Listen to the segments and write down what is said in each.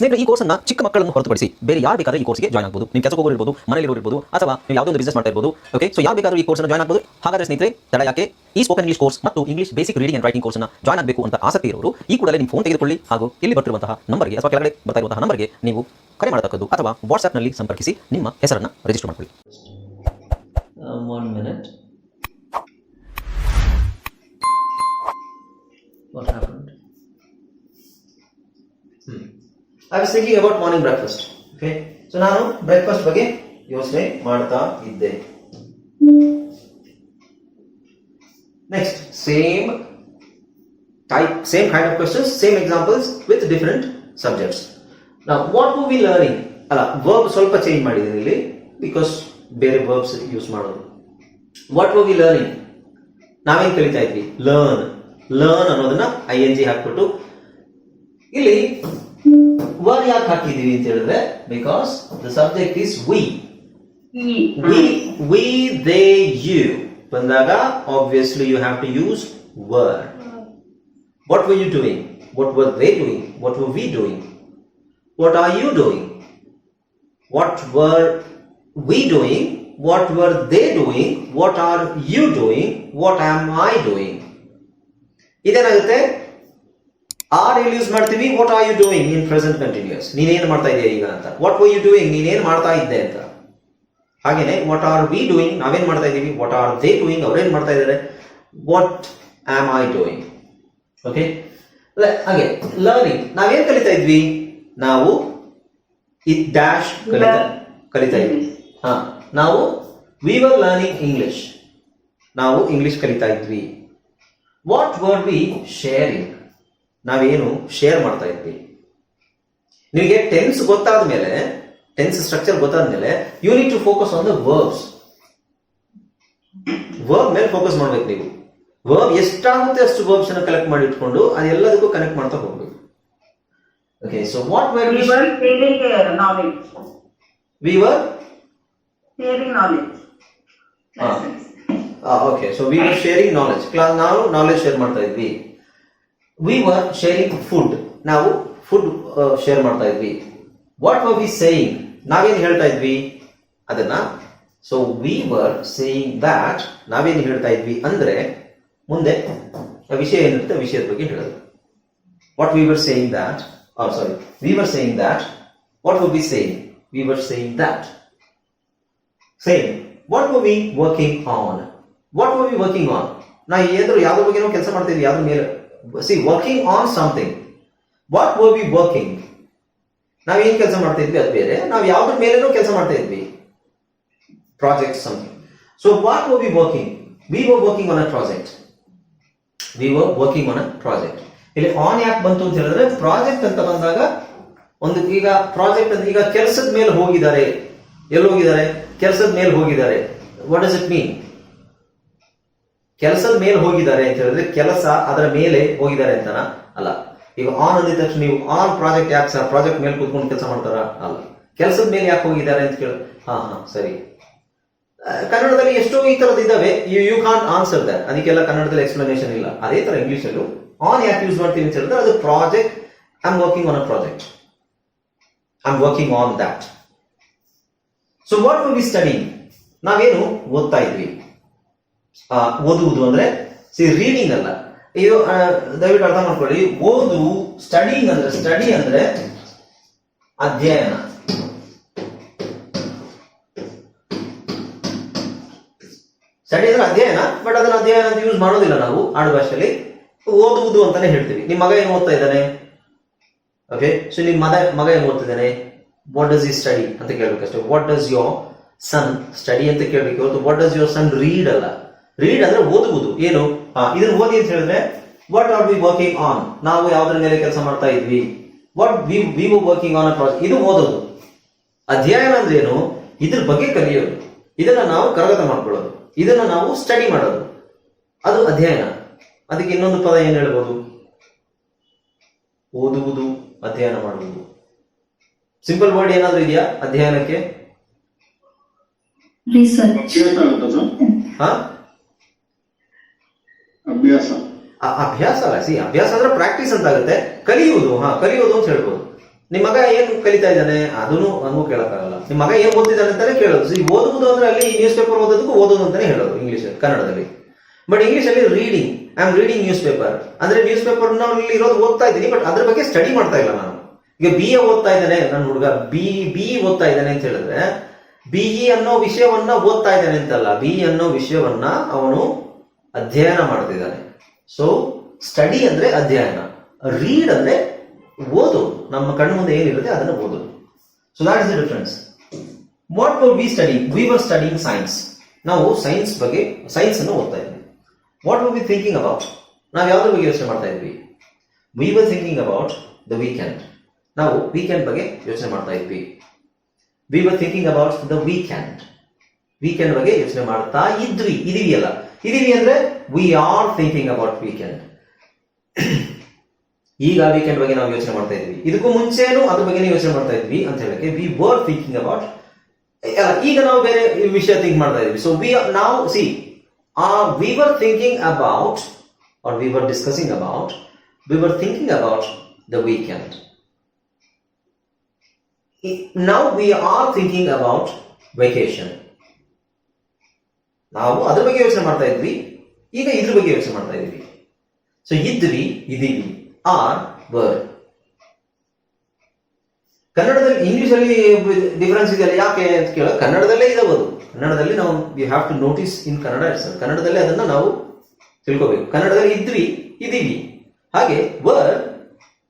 ಸ್ನೇಹಿತರೆ, ಈ ಕೋರ್ಸನ್ನ ಚಿಕ್ಕ ಮಕ್ಕಳನ್ನು ಹೊರತುಪಡಿಸಿ ಬೇರೆ ಯಾರು ಬೇಕಾದ್ರೆ ಈ ಕೋರ್ಸ್ಗೆ ಜಾಯ್ನ್ ಆಗಬಹುದು ನೀವು ಕೆಲಸ ಹೋಗೋರು ಮನೆಯಲ್ಲಿ ಇರ್ಬೋದು, ಅಥವಾ ನೀವು ಯಾವುದೋ ಒಂದು ಬಿಸ್ನೆಸ್ ಮಾಡ್ತಾ ಇರಬಹುದು ಓಕೆ ಸೊ ಯಾರು ಬೇಕಾದ್ರೂ ಈ ಕೋರ್ಸ್ ಜಾಯ್ನ್ ಆಗಬಹುದು ಹಾಗಾದ್ರೆ ಸ್ನೇಹಿತರೆ, ತಡ ಯಾಕೆ? ಈ ಸ್ಪೋಕನ್ ಇಂಗ್ಲಿಷ್ ಕೋರ್ಸ್ ಮತ್ತು English basic reading and writing ಕೋರ್ಸ್ನ ಜಾಯ್ನ್ ಆಗಬೇಕು ಅಂತ ಆಸಕ್ತಿ ಇರೋರು, ಈ ಕೂಡಲೇ ನಿಮ್ಮ ಫೋನ್ ತೆಗೆದುಕೊಳ್ಳಿ ಹಾಗೂ ಇಲ್ಲಿ ಬರ್ತಿರುವಂತಹ ನಂಬರ್ಗೆ ಅಥವಾ ಕೆಳಗಡೆ ಬರ್ತಾ ಇರುವಂತಹ ನಂಬರ್ಗೆ ನೀವು ಕರೆ ಮಾಡತಕ್ಕದ್ದು ಅಥವಾ ವಾಟ್ಸ್ಆಪ್ನಲ್ಲಿ ಸಂಪರ್ಕಿಸಿ, ನಿಮ್ಮ ಹೆಸರನ್ನು ರಿಜಿಸ್ಟರ್ ಮಾಡಿಕೊಳ್ಳಿ. Minute. What happened? I was thinking about morning breakfast okay so ನಾನು ಬ್ರೇಕ್ಫಾಸ್ಟ್ ಬಗ್ಗೆ ಯೋಚನೆ ಮಾಡ್ತಾ ಇದ್ದೆ. Next same type same kind of questions same examples with different subjects ನಾವು ವಾಟ್ ವು ವಿ ಲರ್ನಿಂಗ್ ಅಲ್ಲ ವರ್ಬ್ ಸ್ವಲ್ಪ ಚೇಂಜ್ ಮಾಡಿದ್ದೀನಿ ಇಲ್ಲಿ ಬಿಕಾಸ್ ಬೇರೆ ವರ್ಬ್ಸ್ ಯೂಸ್ ಮಾಡೋದು. ವಾಟ್ ವು ವಿ ಲರ್ನಿಂಗ್ ನಾವೇನ್ ಕಲಿತಾ ಇದ್ವಿ? ಲರ್ನ್ ಲರ್ನ್ ಅನ್ನೋದನ್ನ ಐ ಎನ್ ಜಿ ಹಾಕ್ಬಿಟ್ಟು ಇಲ್ಲಿ ವರ್ ಯಾಕೆ ಹಾಕಿದೀವಿ ಅಂತ ಹೇಳಿದ್ರೆ because the subject is we we we they you ಬಂದಾಗ obviously you have to use were what were you doing what were they doing what were we doing what are you doing what were we doing what were they doing what are you doing what am I doing ಇದೇನಾಗುತ್ತೆ are ಇಲ್ಲಿ use ಮಾಡ್ತೀವಿ what are you doing in present continuous ನೀನೇನು ಮಾಡ್ತಾ ಇದೆಯಾ ಈಗ ಅಂತ. What were you doing ನೀನೇನು ಮಾಡ್ತಾ ಇದ್ದೆ ಅಂತ. ಹಾಗೇನೆ ವಾಟ್ ಆರ್ ವಿ ಡೂಯಿಂಗ್ ನಾವೇನು ಮಾಡ್ತಾ ಇದ್ದೀವಿ? ವಾಟ್ ಆರ್ ದೇ ಡೂಯಿಂಗ್ ಅವ್ರೇನ್ ಮಾಡ್ತಾ ಇದ್ದಾರೆ? What am I doing okay ಹಾಗೆ ಲರ್ನಿಂಗ್ ನಾವೇನು ಕಲಿತಾ ಇದ್ವಿ? ನಾವು ಈ ಡ್ಯಾಶ್ ಕಲಿತಾ ಕಲಿತಾ ಇದ್ವಿ. ಹಾ ನಾವು ವಿ ವರ್ ಲರ್ನಿಂಗ್ ಇಂಗ್ಲಿಷ್ ನಾವು ಇಂಗ್ಲಿಷ್ ಕಲಿತಾ ಇದ್ವಿ. ವಾಟ್ ವರ್ ವಿ ಶೇರಿಂಗ್ ನಾವೇನು ಶೇರ್ ಮಾಡ್ತಾ ಇದ್ವಿ. ನಿಮಗೆ ಟೆನ್ಸ್ ಗೊತ್ತಾದ ಮೇಲೆ ಟೆನ್ಸ್ ಸ್ಟ್ರಕ್ಚರ್ ಗೊತ್ತಾದ ಮೇಲೆ you need to focus on the verbs verb ಮೇಲೆ ಫೋಕಸ್ ಮಾಡ್ಬೇಕು ನೀವು. ವರ್ಬ್ ಎಷ್ಟಾಗುತ್ತೆ ಅಷ್ಟು ವರ್ಬ್ಸ್ ಅನ್ನು ಕಲೆಕ್ಟ್ ಮಾಡಿ ಇಟ್ಕೊಂಡು ಅದೆಲ್ಲದಕ್ಕೂ ಕನೆಕ್ಟ್ ಮಾಡ್ತಾ ಹೋಗ್ಬೇಕು. Okay so what were we were sharing knowledge we were sharing knowledge. Okay so we were sharing knowledge class ನಾವು ನಾಲೆಜ್ ಶೇರ್ ಮಾಡ್ತಾ ಇದ್ವಿ. ವಿ ವರ್ ಶೇರಿಂಗ್ ಫುಡ್ ನಾವು ಫುಡ್ ಶೇರ್ ಮಾಡ್ತಾ ಇದ್ವಿ. ವಾಟ್ ವರ್ ವಿ ಸೇಯಿಂಗ್ ನಾವೇನು ಹೇಳ್ತಾ ಇದ್ವಿ? ಅದನ್ನ so we were saying that ನಾವೇನು ಹೇಳ್ತಾ ಇದ್ವಿ ಅಂದ್ರೆ, ಮುಂದೆ ವಿಷಯ ಏನಿರುತ್ತೆ, ವಿಷಯದ ಬಗ್ಗೆ ಹೇಳೋದು. What we were saying that sorry we were saying that what were we saying we were saying that same what were we working on what were we working on ನಾ ಏನಾದ್ರು ಯಾವ್ದ್ರ ಬಗ್ಗೆ ಕೆಲಸ ಮಾಡ್ತಾ ಇದ್ವಿ, ಯಾವ್ದ್ರ ಮೇಲೆ? See working on something what were be working ನಾವ್ ಏನ್ ಕೆಲಸ ಮಾಡ್ತಾ ಇದ್ವಿ ಅದು ಬೇರೆ. ನಾವು ಯಾವ್ದ್ರ ಮೇಲೇನೂ ಕೆಲಸ ಮಾಡ್ತಾ ಇದ್ವಿ. Project something so what were be working we were working on a project we were working on a project ಇಲ್ಲಿ ಆನ್ ಯಾಕೆ ಬಂತು ಅಂತ ಹೇಳಿದ್ರೆ ಪ್ರಾಜೆಕ್ಟ್ ಅಂತ ಬಂದಾಗ ಒಂದು ಈಗ ಪ್ರಾಜೆಕ್ಟ್ ಅಂತ ಈಗ ಕೆಲಸದ ಮೇಲೆ ಹೋಗಿದ್ದಾರೆ. ಎಲ್ಲಿ ಹೋಗಿದ್ದಾರೆ? ಕೆಲಸದ ಮೇಲೆ ಹೋಗಿದ್ದಾರೆ. ವಾಟ್ ಡಸ್ ಇಟ್ ಮೀನ್ ಕೆಲಸದ ಮೇಲೆ ಹೋಗಿದ್ದಾರೆ ಅಂತ ಹೇಳಿದ್ರೆ ಕೆಲಸ ಅದರ ಮೇಲೆ ಹೋಗಿದ್ದಾರೆ ಅಂತನಾ? ಅಲ್ಲ. ಈಗ ಆನ್ ಅಂದಿದ ತಕ್ಷಣ ನೀವು ಆನ್ ಪ್ರಾಜೆಕ್ಟ್ ಯಾಕೆ ಸರ್ ಪ್ರಾಜೆಕ್ಟ್ ಮೇಲೆ ಕೂತ್ಕೊಂಡು ಕೆಲಸ ಮಾಡ್ತಾರ? ಅಲ್ಲ. ಕೆಲಸದ ಮೇಲೆ ಯಾಕೆ ಹೋಗಿದ್ದಾರೆ ಅಂತ ಕೇಳಿ ಹಾ ಹಾ, ಸರಿ. ಕನ್ನಡದಲ್ಲಿ ಎಷ್ಟೋ ಈ ತರದ್ದು ಇದಾವೆ ಯು ಕಾಂಟ್ ಆನ್ಸರ್ ದಟ್ ಅದಕ್ಕೆಲ್ಲ ಕನ್ನಡದಲ್ಲಿ ಎಕ್ಸ್ಪ್ಲನೇಷನ್ ಇಲ್ಲ. ಅದೇ ತರ ಇಂಗ್ಲಿಷ್ ಅಲ್ಲೂ. ಆನ್ ಯಾಕೆ ಯೂಸ್ ಮಾಡ್ತೀವಿ ಅಂತ ಹೇಳಿದ್ರೆ ಅದು project I am working on a project I am working on that so what will be studying ನಾವೇನು ಓದ್ತಾ ಇದ್ವಿ? ಓದುವುದು ಅಂದ್ರೆ ಸಿ ರೀಡಿಂಗ್ ಅಲ್ಲ. ಇದು ದಯವಿಟ್ಟು ಅರ್ಥ ಮಾಡ್ಕೊಳ್ಳಿ. ಓದು ಸ್ಟಡಿಂಗ್ ಅಂದ್ರೆ ಸ್ಟಡಿ ಅಂದ್ರೆ ಅಧ್ಯಯನ. ಸ್ಟಡಿ ಅಂದ್ರೆ ಅಧ್ಯಯನ ಬಟ್ ಅದನ್ನ ಅಧ್ಯಯನ ಅಂತ ಯೂಸ್ ಮಾಡೋದಿಲ್ಲ ನಾವು, ಆಡು ಭಾಷೆಯಲ್ಲಿ. ಓದುವುದು ಅಂತಾನೆ ಹೇಳ್ತೀವಿ. ನಿಮ್ಮ ಮಗ ಏನು ಓದ್ತಾ ಇದ್ದಾನೆ? ಓಕೆ ಸೊ ನಿಮ್ಮ ಮಗ ಮಗ ಏನು ಓದ್ತಿದ್ದಾನೆ ವಾಟ್ ಡಸ್ ಇ ಸ್ಟಡಿ ಅಂತ ಕೇಳ್ಬೇಕಷ್ಟೇ. What does your son study ಅಂತ ಕೇಳ್ಬೇಕು. What does your son read ಅಲ್ಲ? ರೀಡ್ ಅಂದ್ರೆ ಓದುವುದು. ಏನು? ಇದನ್ನು ಇದನ್ನ ಓದಿ ಅಂತ ಹೇಳಿದ್ರೆ what are we working on ನಾವು ಯಾವುದರ ಮೇಲೆ ಕೆಲಸ ಮಾಡ್ತಾ ಇದ್ವಿ. What we we working on a project ಇದು ಓದೋದು. ಅಧ್ಯಯನ ಅಂದ್ರೆ ಏನು? ಇದ್ರ ಬಗ್ಗೆ ಕಲಿಯೋದು. ಇದನ್ನ ನಾವು ಕರಗತ ಮಾಡ್ಕೊಳ್ಳೋದು. ಇದನ್ನ ನಾವು ಸ್ಟಡಿ ಮಾಡೋದು. ಅದು ಅಧ್ಯಯನ. ಅದಕ್ಕೆ ಇನ್ನೊಂದು ಪದ ಏನ್ ಹೇಳ್ಬೋದು? ಓದುವುದು ಅಧ್ಯಯನ ಮಾಡುವುದು. ಸಿಂಪಲ್ ವರ್ಡ್ ಏನಾದ್ರೂ ಇದೆಯಾ ಅಧ್ಯಯನಕ್ಕೆ? Research, ಅಭ್ಯಾಸ. ಅಭ್ಯಾಸ ಅಲ್ಲ ಸಿ ಅಭ್ಯಾಸ ಅಂದ್ರೆ ಪ್ರಾಕ್ಟೀಸ್ ಅಂತ ಆಗುತ್ತೆ ಕಲಿಯುವುದು, ಹಾ ಕಲಿಯೋದು ಅಂತ ಹೇಳ್ಬೋದು. ನಿಮ್ಮ ಮಗ ಏನ್ ಕಲಿತಾ ಇದ್ದಾನೆ? ಅದನ್ನು ನಮಗೂ ಕೇಳಕ್ಕಾಗಲ್ಲ. ನಿಮ್ಮ ಮಗ ಏನ್ ಓದ್ತಿದ್ದಾನೆ ಅಂತಾನೆ ಕೇಳೋದು. ಸಿ ಓದುವುದು ಅಂದ್ರೆ ಅಲ್ಲಿ ನ್ಯೂಸ್ ಪೇಪರ್ ಓದೋದಕ್ಕೂ ಓದೋದು ಅಂತಾನೆ ಹೇಳೋದು ಇಂಗ್ಲಿಷ್ ಕನ್ನಡದಲ್ಲಿ. ಬಟ್ ಇಂಗ್ಲಿಷ್ ಅಲ್ಲಿ reading I am reading newspaper ಅಂದ್ರೆ ನ್ಯೂಸ್ ಪೇಪರ್ನಲ್ಲಿ ಇರೋದು ಓದ್ತಾ ಇದ್ದೀನಿ ಬಟ್ ಅದ್ರ ಬಗ್ಗೆ ಸ್ಟಡಿ ಮಾಡ್ತಾ ಇಲ್ಲ ನಾನು. ಈಗ ಬಿ ಎ ಓದ್ತಾ ಇದ್ದಾನೆ, ನನ್ನ ಹುಡುಗ ಬಿ ಬಿ ಓದ್ತಾ ಇದ್ದಾನೆ ಅಂತ ಹೇಳಿದ್ರೆ ಬಿಇ ಅನ್ನೋ ವಿಷಯವನ್ನ ಓದ್ತಾ ಇದ್ದಾನೆ ಅಂತಲ್ಲ ಬಿ ಅನ್ನೋ ವಿಷಯವನ್ನ ಅವನು ಅಧ್ಯಯನ ಮಾಡ್ತಿದ್ದಾನೆ. ಸೊ ಸ್ಟಡಿ ಅಂದ್ರೆ ಅಧ್ಯಯನ. ರೀಡ್ ಅಂದ್ರೆ ಓದು. ನಮ್ಮ ಕಣ್ಣು ಮುಂದೆ ಏನಿರುತ್ತೆ ಅದನ್ನು ಓದು. So that is the difference what were we study we were studying science ನಾವು ಸೈನ್ಸ್ ಬಗ್ಗೆ ಸೈನ್ಸ್ ಅನ್ನು ಓದ್ತಾ ಇದ್ವಿ. What were we thinking about ನಾವು ಯಾವ್ದ್ರ ಬಗ್ಗೆ ಯೋಚನೆ ಮಾಡ್ತಾ ಇದ್ವಿ? We were thinking about the weekend ನಾವು ವೀಕೆಂಡ್ ಬಗ್ಗೆ ಯೋಚನೆ ಮಾಡ್ತಾ ಇದ್ವಿ. We were thinking about the weekend weekend ಬಗ್ಗೆ ಯೋಚನೆ ಮಾಡ್ತಾ ಇದ್ವಿ. ಇದೀವಿ ಅಲ್ಲ. ಇದೀವಿ ಅಂದ್ರೆ we are thinking about weekend ಈಗ ವೀಕೆಂಡ್ ಬಗ್ಗೆ ನಾವು ಯೋಚನೆ ಮಾಡ್ತಾ ಇದ್ವಿ. ಇದಕ್ಕೂ ಮುಂಚೆನೂ ಅದ್ರ ಬಗ್ಗೆ ಯೋಚನೆ ಮಾಡ್ತಾ ಇದ್ವಿ ಅಂತ ಹೇಳಕ್ಕೆ ವಿ ವರ್ ಥಿಂಕಿಂಗ್ ಅಬೌಟ್ ಈಗ ನಾವು ಬೇರೆ ವಿಷಯ ಥಿಂಕ್ ಮಾಡ್ತಾ ಇದ್ವಿ. ಸೊ ವಿ ನಾವು see we were thinking about are we were discussing about we were thinking about the weekend now we are thinking about vacation. ನಾವು ಅದ್ರ ಬಗ್ಗೆ ಯೋಚನೆ ಮಾಡ್ತಾ ಇದ್ವಿ. ಈಗ ಇದ್ರ ಬಗ್ಗೆ ಯೋಚನೆ ಮಾಡ್ತಾ ಇದ್ವಿ. ಸೊ ಇದ್ವಿ, ಇದೀವಿ. ಆರ್ ವರ್ ಕನ್ನಡದಲ್ಲಿ ಇಂಗ್ಲಿಷ್ ಅಲ್ಲಿ ಡಿಫರೆನ್ಸ್ ಇದೆಯಲ್ಲ, ಯಾಕೆ ಅಂತ ಕೇಳ ಕನ್ನಡದಲ್ಲೇ ಇದಾವೆ ಕನ್ನಡದಲ್ಲಿ ನಾವು we have to notice in Kannada sir ಕನ್ನಡದಲ್ಲೇ ಅದನ್ನ ನಾವು ತಿಳ್ಕೋಬೇಕು. ಕನ್ನಡದಲ್ಲಿ ಇದ್ವಿ, ಇದೀವಿ. ಹಾಗೆ were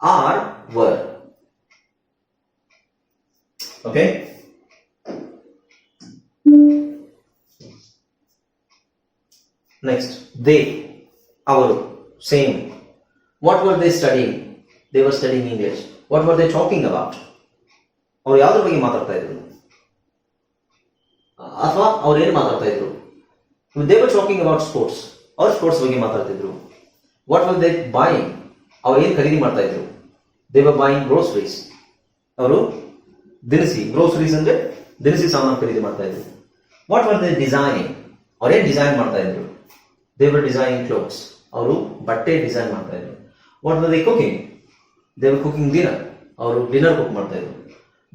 are were Okay? Next, they ಅವರು, same What were they studying? They were studying English. What were they talking about? ಅವ್ರು ಯಾವ್ದ್ರ ಬಗ್ಗೆ ಮಾತಾಡ್ತಾ ಇದ್ರು? ಅಥವಾ ಅವ್ರು ಏನು ಮಾತಾಡ್ತಾ ಇದ್ರು? They were talking about sports ಅವ್ರು ಸ್ಪೋರ್ಟ್ಸ್ ಬಗ್ಗೆ ಮಾತಾಡ್ತಿದ್ರು. ವಾಟ್ ವರ್ ದೇ ಬಾಯಿಂಗ್ ಅವ್ರು ಏನು ಖರೀದಿ ಮಾಡ್ತಾ ಇದ್ರು? ದೇ ವರ್ ಬಾಯಿಂಗ್ ಗ್ರೋಸರೀಸ್ ಅವರು ದಿನಸಿ ಗ್ರೋಸರೀಸ್ ಅಂದ್ರೆ ದಿನಸಿ ಸಾಮಾನು ಖರೀದಿ ಮಾಡ್ತಾ ಇದ್ರು. ವಾಟ್ ವರ್ ದೇ ಡಿಸೈನಿಂಗ್ ಅವ್ರೇನು ಡಿಸೈನ್ ಮಾಡ್ತಾ ಇದ್ರು? ದೇವರ್ ಡಿಸೈನಿಂಗ್ ಕ್ಲೋತ್ಸ್ ಅವರು ಬಟ್ಟೆ ಡಿಸೈನ್ ಮಾಡ್ತಾ ಇದ್ರು. What were they cooking they were cooking dinner ಅವರು ಡಿನ್ನರ್ ಕುಕ್ ಮಾಡ್ತಾ ಇದ್ರು.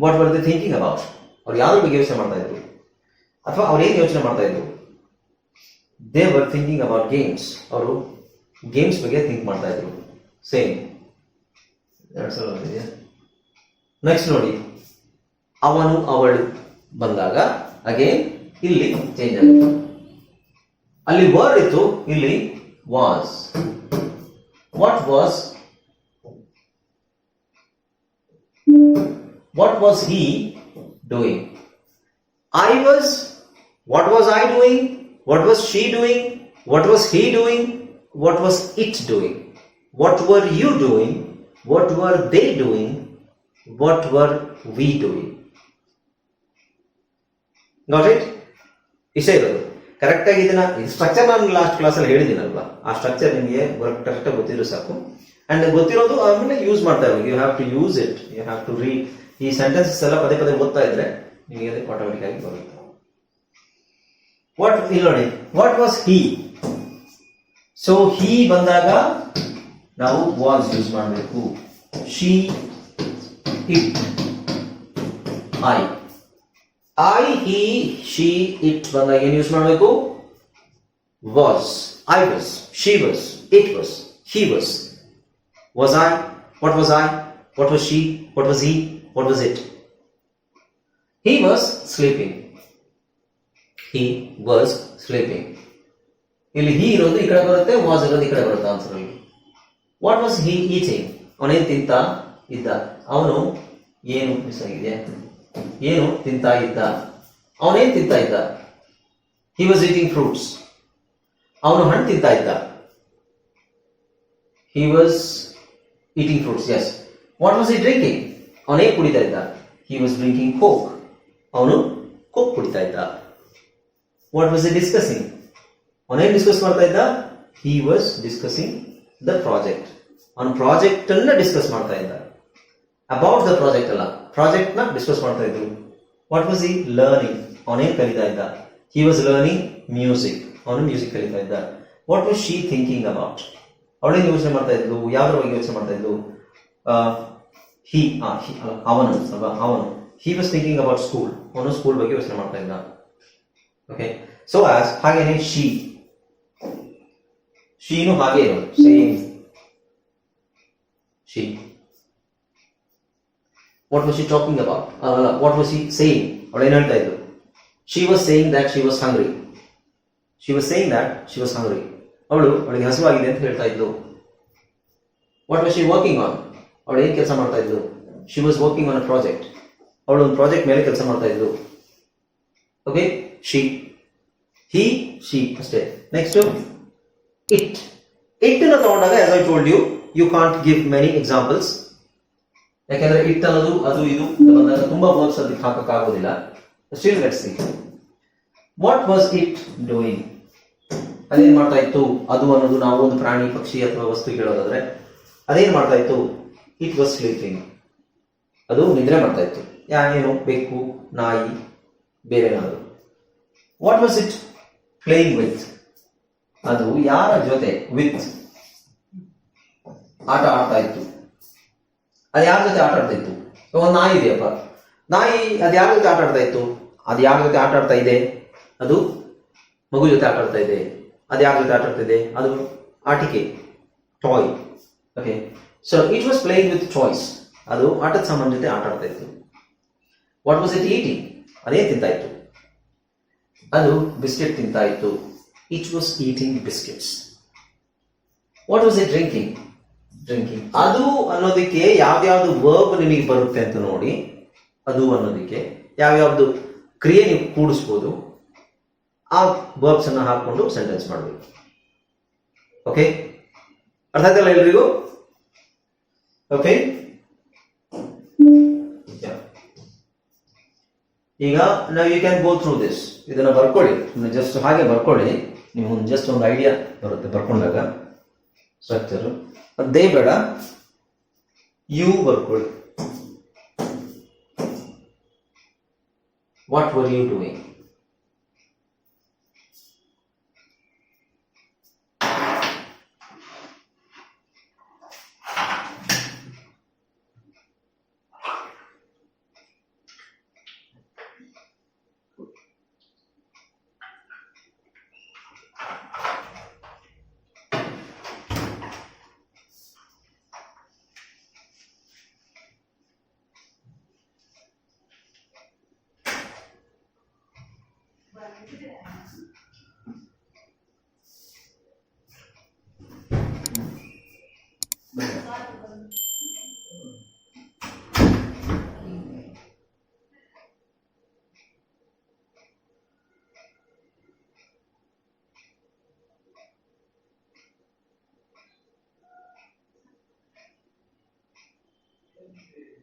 What were they thinking about ಅವ್ರು ಯಾವ್ದ್ರ ಬಗ್ಗೆ ಯೋಚನೆ ಮಾಡ್ತಾ ಇದ್ರು? ಅಥವಾ ಅವ್ರು ಏನು ಯೋಚನೆ ಮಾಡ್ತಾ ಇದ್ರು? They were thinking about games ಅವರು ಗೇಮ್ಸ್ ಬಗ್ಗೆ ಥಿಂಕ್ ಮಾಡ್ತಾ ಇದ್ರು. ಸೇಮ್ ಎರಡು ನೆಕ್ಸ್ಟ್ ನೋಡಿ. ಅವನು ಅವಳು ಬಂದಾಗ ಅಗೇನ್ ಇಲ್ಲಿ ಚೇಂಜ್ ಆಗುತ್ತೆ ಅಲ್ಲಿ ವರ್ಡ್ ಇತ್ತು, ಇಲ್ಲಿ was what was what was he doing I was what was I doing what was she doing what was he doing what was it doing what were you doing what were they doing what were we doing got it ಇಷ್ಟೇ ಇರೋದು correct ಆಗಿ ಇದನ್ನ structure ನಾನು last ಕ್ಲಾಸಲ್ಲಿ ಹೇಳಿದ್ದೀನಲ್ವಾ? ಆ structure ನಿಮಗೆ correct ಆಗಿ ಗೊತ್ತಿರೋ ಸಾಕು. ಅಂಡ್ ಗೊತ್ತಿರೋದು ಆಮೇಲೆ ಯೂಸ್ ಮಾಡ್ತಾ ಇರೋದು you have to use it you have to re ಈ ಸೆಂಟೆನ್ಸಸ್ ಎಲ್ಲ ಪದೇ ಪದೇ ಓದ್ತಾ ಇದ್ರೆ ನಿಮಗೆ ಅದೇ ಆಟೋಮೆಟಿಕ್ ಆಗಿ ಬರುತ್ತೆ. ವಾಟ್ ಇಲ್ಲಿ ನೋಡಿ. What was he so he ಬಂದಾಗ ನಾವು ವಾಸ್ ಯೂಸ್ ಮಾಡಬೇಕು. She it I I he she it ಬಂದಾಗ ಏನು ಯೂಸ್ ಮಾಡಬೇಕು? Was I was she was it was he was was I what was I what was she what was he what was it he was sleeping he was sleeping ಇಲ್ಲಿ he ಇರೋದು ಈ ಕಡೆ ಬರುತ್ತೆ was ಇರೋದು ಈ ಕಡೆ ಬರುತ್ತೆ answer ಅಲ್ಲಿ. ವಾಟ್ ವಾಸ್ ಹಿ ಈಚಿಂಗ್ ಅವನೇನು ತಿಂತ ಇದ್ದ? ಅವನು ಏನು ಮಿಸ್ ಆಗಿದೆ ಏನು ತಿಂತಾ ಇದ್ದ? ಅವನೇನು ತಿಂತಾ ಇದ್ದ? ಹಿ ವಾಸ್ ಈಟಿಂಗ್ ಫ್ರೂಟ್ಸ್ ಅವನು ಹಣ್ಣು ತಿಂತಾ ಇದ್ದ. He was eating fruits yes what was he drinking ಅವನೇನು ಕುಡಿತಾ ಇದ್ದ? ಹಿ ವಾಸ್ ಡ್ರಿಂಕಿಂಗ್ ಕೋಕ್ ಅವನು ಕೋಕ್ ಕುಡಿತಾ ಇದ್ದ. ವಾಟ್ ವಾಸ್ ಹಿ ಡಿಸ್ಕಸಿಂಗ್ ಅವನೇನು ಡಿಸ್ಕಸ್ ಮಾಡ್ತಾ ಇದ್ದ? He was discussing the project ಅವನು ಪ್ರಾಜೆಕ್ಟ್ ಅನ್ನ ಡಿಸ್ಕಸ್ ಮಾಡ್ತಾ ಇದ್ದ. ಅಬೌಟ್ ದ ಪ್ರಾಜೆಕ್ಟ್ ಅಲ್ಲ. ಪ್ರಾಜೆಕ್ಟ್ನ ಡಿಸ್ಕಸ್ ಮಾಡ್ತಾ ಇದ್ರು. ವಾಟ್ ವಾಸ್ ಹಿ ಲರ್ನಿಂಗ್ ಅವನೇನ್ ಕಲಿತಾ ಇದ್ದ? ಹಿ ವಾಸ್ ಲರ್ನಿಂಗ್ ಮ್ಯೂಸಿಕ್ ಅವನು ಮ್ಯೂಸಿಕ್ ಕಲಿತಾ ಇದ್ದ. What was she thinking about ಅವಳೇನು ಯೋಚನೆ ಮಾಡ್ತಾ ಇದ್ಲು? ಯಾವ್ದ್ರ ಬಗ್ಗೆ ಯೋಚನೆ ಮಾಡ್ತಾ ಇದ್ಲು? ಹಿ ಅವನು, ಅಲ್ವಾ? ಅವನು. He was thinking about school ಅವನು ಸ್ಕೂಲ್ ಬಗ್ಗೆ ಯೋಚನೆ ಮಾಡ್ತಾ ಇದ್ದ. ಓಕೆ ಸೊ ಆಸ್ ಹಾಗೇನೆ ಶಿ ಶೀನು ಹಾಗೆ ಇರೋದು. Same she what was she talking about ಅಲ್ಲ ವಾಟ್ ವಾಸ್ ಶಿ ಸೇಯಿಂಗ್ ಅವಳು ಏನು ಹೇಳ್ತಾ ಇದ್ಲು she was saying that she was hungry she was saying that she was hungry ಅವಳು ಅವಳಿಗೆ ಹಸುವಾಗಿದೆ ಅಂತ ಹೇಳ್ತಾ ಇದ್ಲು what was she working on ಅವಳು ಏನು ಕೆಲಸ ಮಾಡ್ತಾ ಇದ್ಲು she was working on a project ಅವಳು ಒಂದು ಪ್ರಾಜೆಕ್ಟ್ ಮೇಲೆ ಕೆಲಸ ಮಾಡ್ತಾ ಇದ್ಲು ಓಕೆ ಶಿ ಹಿ ಶಿ ಅಷ್ಟೇ ನೆಕ್ಸ್ಟ್ ಇಟ್ ಇಟ್ನ ತಗೊಂಡಾಗ as I told you you can't give many examples ಯಾಕೆಂದ್ರೆ ಅನ್ನೋದು ಅದು ಇದು ಬಂದಾಗ ತುಂಬಾ ವರ್ಕ್ಸ್ ಅದಕ್ಕೆ ಹಾಕಕ್ಕಾಗೋದಿಲ್ಲ still let what was it doing ಅದೇನ್ ಮಾಡ್ತಾ ಇತ್ತು? ಅದು ಅನ್ನೋದು ನಾವು ಒಂದು ಪ್ರಾಣಿ, ಪಕ್ಷಿ ಅಥವಾ ವಸ್ತು ಹೇಳೋದಾದ್ರೆ, ಅದೇನ್ ಮಾಡ್ತಾ ಇತ್ತು? ಇಟ್ ವಾಸ್ ಸ್ಲೀಪಿಂಗ್ ಅದು ನಿದ್ರೆ ಮಾಡ್ತಾ ಇತ್ತು. ಯಾನೇನು ಬೆಕ್ಕು, ನಾಯಿ, ಬೇರೆ ಏನಾದರೂ. What was it playing with ಅದು ಯಾರ ಜೊತೆ? ವಿತ್ ಆಟ ಆಡ್ತಾ ಇತ್ತು. ಅದು ಯಾರ ಜೊತೆ ಆಟ ಆಡ್ತಾ ಇತ್ತು? ಇವಾಗ ಒಂದು ನಾಯಿ ಇದೆಯಪ್ಪ. ನಾಯಿ, ಅದು ಯಾರ ಜೊತೆ ಆಟ ಆಡ್ತಾ ಇತ್ತು? ಅದು ಯಾರ ಜೊತೆ ಆಟ ಆಡ್ತಾ ಇದೆ? ಅದು ಮಗು ಜೊತೆ ಆಟ ಆಡ್ತಾ ಇದೆ. ಅದು ಯಾರ ಜೊತೆ ಆಟ ಇದೆ? ಅದು ಆಟಿಕೆ. Toy okay so it was playing with toys ಅದು ಆಟದ ಸಾಮಾನ್ ಜೊತೆ ಆಟ ಆಡ್ತಾ ಇತ್ತು. ವಾಟ್ ವಾಸ್ ಇಟ್ ಈಟಿಂಗ್ ಅದೇ ತಿಂತಾ ಇತ್ತು. ಅದು ಬಿಸ್ಕೆಟ್ ತಿಂತಾ ಇತ್ತು. It was eating biscuits what was it drinking ಅದು ಅನ್ನೋದಕ್ಕೆ ಯಾವ್ದಾವ್ದು ವರ್ಬ್ ನಿಮಗೆ ಬರುತ್ತೆ ಅಂತ ನೋಡಿ. ಅದು ಅನ್ನೋದಕ್ಕೆ ಯಾವ್ಯಾವ್ದು ಕ್ರಿಯೆ ನೀವು ಕೂಡಿಸ್ಬೋದು, ಆ ವರ್ಬ್ಸ್ ಅನ್ನ ಹಾಕೊಂಡು ಸೆಂಟೆನ್ಸ್ ಮಾಡಬೇಕು. ಓಕೆ ಅರ್ಥ ಆಯ್ತಲ್ಲ ಎಲ್ರಿಗೂ? ಓಕೆ ಈಗ ನಾವು you can go through this ಇದನ್ನ ಬರ್ಕೊಳ್ಳಿ. ಜಸ್ಟ್ ಹಾಗೆ ಬರ್ಕೊಳ್ಳಿ. ನೀವು ಒಂದು ಜಸ್ಟ್ ಒಂದು ಐಡಿಯಾ ಬರುತ್ತೆ ಬರ್ಕೊಂಡಾಗ. ಸ್ಟ್ರಕ್ಚರ್ ಅದೇ ಬೇಡ. ಯು ಬರ್ಕೊಳ್ಳಿ what were you doing Merci.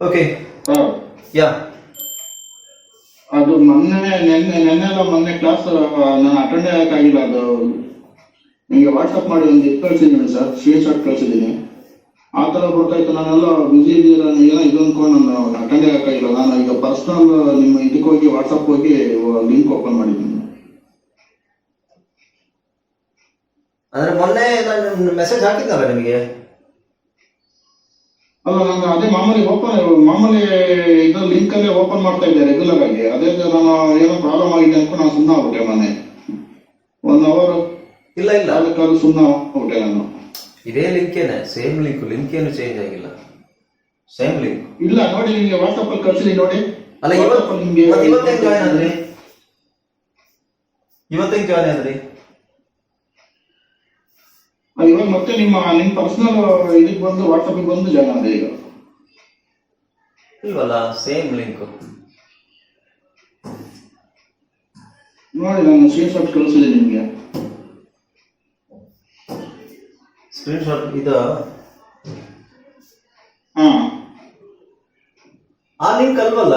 Okay yeah ಅದು ಮೊನ್ನೆ ನೆನ್ನೆ ನೆನ್ನೆ ಮೊನ್ನೆ ಕ್ಲಾಸ್ ನಾನು ಅಟೆಂಡ್ ಆಗಕ್ಕಾಗಿಲ್ಲ ಅದು ನಿಮಗೆ ವಾಟ್ಸಪ್ ಮಾಡಿ ಒಂದು ಇದು ಕಳ್ಸಿದ್ದೀನಿ ಸರ್ ಸ್ಕ್ರೀನ್ ಶಾಟ್ ಕಳ್ಸಿದ್ದೀನಿ. ಆ ಥರ ಬರ್ತಾಯಿತ್ತು ನಾನೆಲ್ಲ ಬ್ಯುಸಿ ಇದೆಯಲ್ಲ ಏನೋ ಇದು ಅಂದ್ಕೊಂಡು ನಾನು ಅಟೆಂಡ್ ಆಗಕ್ಕಾಗಿಲ್ಲ. ನಾನು ಈಗ ಪರ್ಸ್ನಲ್ ನಿಮ್ಮ ಇದಕ್ಕೆ ಹೋಗಿ ವಾಟ್ಸಪ್ ಹೋಗಿ ಲಿಂಕ್ ಓಪನ್ ಮಾಡಿದ್ದೀನಿ. ಅಂದ್ರೆ ಮೊನ್ನೆ ನಾನು ಮೆಸೇಜ್ ಹಾಕಿದ್ನಲ್ಲ ನಿಮಗೆ? ಅಲ್ಲ ನಾನು ಅದೇ ಮಾಮೂಲಿ ಓಪನ್ ಮಾಮೂಲಿ ಇದು ಲಿಂಕ್ ಅಲ್ಲೇ ಓಪನ್ ಮಾಡ್ತಾ ಇದ್ದೆ ರೆಗ್ಯುಲರ್ ಆಗಿ. ಅದೇ ನಾನು ಏನೋ ಪ್ರಾಬ್ಲಮ್ ಆಗಿದೆ ಅನ್ಕೊಂಡು ನಾನು ಸುಮ್ಮನೆ ಆಗ್ಬಿಟ್ಟೆ ಮನೆ. ಒನ್ ಅವರ್ ಇಲ್ಲ ಇಲ್ಲ. ಅದಕ್ಕಾದ್ರೂ ಸುಮ್ಮನೆ ಆಗ್ಬಿಟ್ಟೆ ನಾನು. ಇದೇ ಲಿಂಕೇನೆ ಸೇಮ್ ಲಿಂಕ್ ಲಿಂಕ್ ಏನು ಚೇಂಜ್ ಆಗಿಲ್ಲ. ಸೇಮ್ ಲಿಂಕ್ ಇಲ್ಲ ನೋಡಿ ನಿಮಗೆ ವಾಟ್ಸಪ್ ಅಲ್ಲಿ ಕಳ್ಸಿದೀನಿ ನೋಡಿ. ಅಲ್ಲ ಇವತ್ತು ನಿಮಗೆ ಇವತ್ತು ಇವತ್ತೇನು ಜಾಯ್ನ್ ಆದ್ರಿ? ಇವತ್ತೇನು ಜಾಯ್ನ್ ಆದ್ರಿ? ಆ, ಇವಾಗ ಮತ್ತೆ ನಿಮ್ಮ ನಿಮ್ಮ ಪರ್ಸನಲ್ ಇದಕ್ಕೆ ಬಂದು ವಾಟ್ಸಪ್ ಬಂದು ಜಾಯ್ನ್ ಆಗಿದೆ ಈಗ? ಇಲ್ವಲ್ಲ ಸೇಮ್ ಲಿಂಕ್ ನೋಡಿ ನಾನು ಸ್ಕ್ರೀನ್ ಶಾಟ್ ಕಳಿಸಿದೆ ನಿಮಗೆ. ಸ್ಕ್ರೀನ್ ಶಾಟ್ ಇದು? ಹಾ. ಆ ಲಿಂಕ್ ಅಲ್ವಲ್ಲ?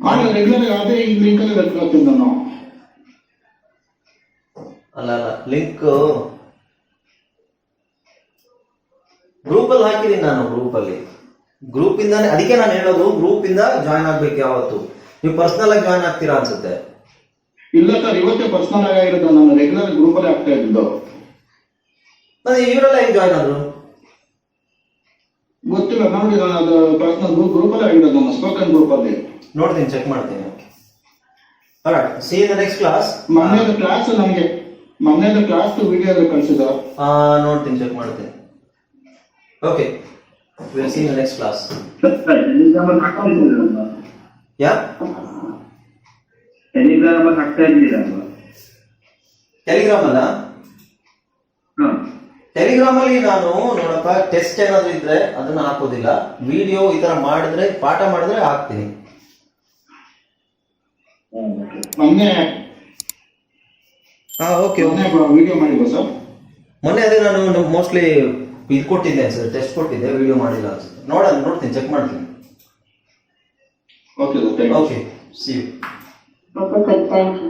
ಮಾಡಿ ರೆಗ್ಯುಲರ್ ಅದೇ ಈ ಲಿಂಕ್ ಅಲ್ಲಿ ಕಳ್ತೀನಿ ನಾನು. ಅಲ್ಲ ಅಲ್ಲ ಲಿಂಕ್ ಗ್ರೂಪಲ್ಲಿ ಹಾಕಿದೀನಿ ನಾನು ಗ್ರೂಪಲ್ಲಿ ಗ್ರೂಪ್ ಇಂದಾನೆ ಅದಕ್ಕೆ ನಾನು ಹೇಳೋದು ಗ್ರೂಪ್ ಇಂದ ಜಾಯ್ನ್ ಆಗ್ಬೇಕು ಯಾವತ್ತು. ನೀವು ಪರ್ಸನಲ್ ಆಗಿ ಜಾಯ್ನ್ ಆಗ್ತೀರಾ ಅನ್ಸುತ್ತೆ. ಇಲ್ಲ ಸರ್ ಇವತ್ತೇ ಪರ್ಸನಲ್ ಆಗಿರೋದು ನಾನು ರೆಗ್ಯುಲರ್ ಗ್ರೂಪ್ ಅಲ್ಲಿ ಆಗ್ತಾ ಇದ್ದು ಇವರೆಲ್ಲ ಹೆಂಗ್ ಜಾಯ್ನ್ ಆದ್ರು? ಗೊತ್ತಿಲ್ಲ ನೋಡಿ ನಾನು ಅದು ಪರ್ಸನಲ್ ಗ್ರೂಪ್ ಗ್ರೂಪ್ ಅಲ್ಲಿ ಆಗಿರೋದು ನಾನು ಸ್ಪೋಕನ್ ಗ್ರೂಪ್ ಅಲ್ಲಿ. ನೋಡ್ತೀನಿ ಚೆಕ್ ಮಾಡ್ತೀನಿ. See in the next class ಮೊನ್ನೆ ಕ್ಲಾಸ್ ನನಗೆ ಮೊನ್ನೆದು ಕ್ಲಾಸ್ ವಿಡಿಯೋ ಕಳಿಸಿದ ನೋಡ್ತೀನಿ ಚೆಕ್ ಮಾಡ್ತೀನಿ okay will see in next class yeah Telegram ಅಲ್ಲಿ ಹಾಕ್ತಾ ಇದ್ದೀರಾ ಟೆಲಿಗ್ರಾಮ್ ಅಲ್ಲ? ಟೆಲಿಗ್ರಾಮ್ ಅಲ್ಲಿ ನಾನು ನೋಡಪ್ಪ ಟೆಸ್ಟ್ ಏನಾದ್ರು ಇದ್ರೆ ಅದನ್ನ ಹಾಕೋದಿಲ್ಲ. ವಿಡಿಯೋ ಈ ತರ ಮಾಡಿದ್ರೆ ಪಾಠ ಮಾಡಿದ್ರೆ ಹಾಕ್ತೀನಿ. ಮೊನ್ನೆ ಹಾ ಓಕೆ ವಿಡಿಯೋ ಮಾಡಿದ್ವಾ ಸರ್ ಮೊನ್ನೆ ಅದೇ ನಾನು ಮೋಸ್ಟ್ಲಿ ಇದು ಕೊಟ್ಟಿದ್ದೆ ಸರ್ ಟೆಸ್ಟ್ ಕೊಟ್ಟಿದ್ದೆ ವಿಡಿಯೋ ಮಾಡಿಲ್ಲ ಅನ್ಸುತ್ತೆ ನೋಡೋಣ ನೋಡ್ತೀನಿ ಚೆಕ್ ಮಾಡ್ತೀನಿ. Okay okay see you okay thank you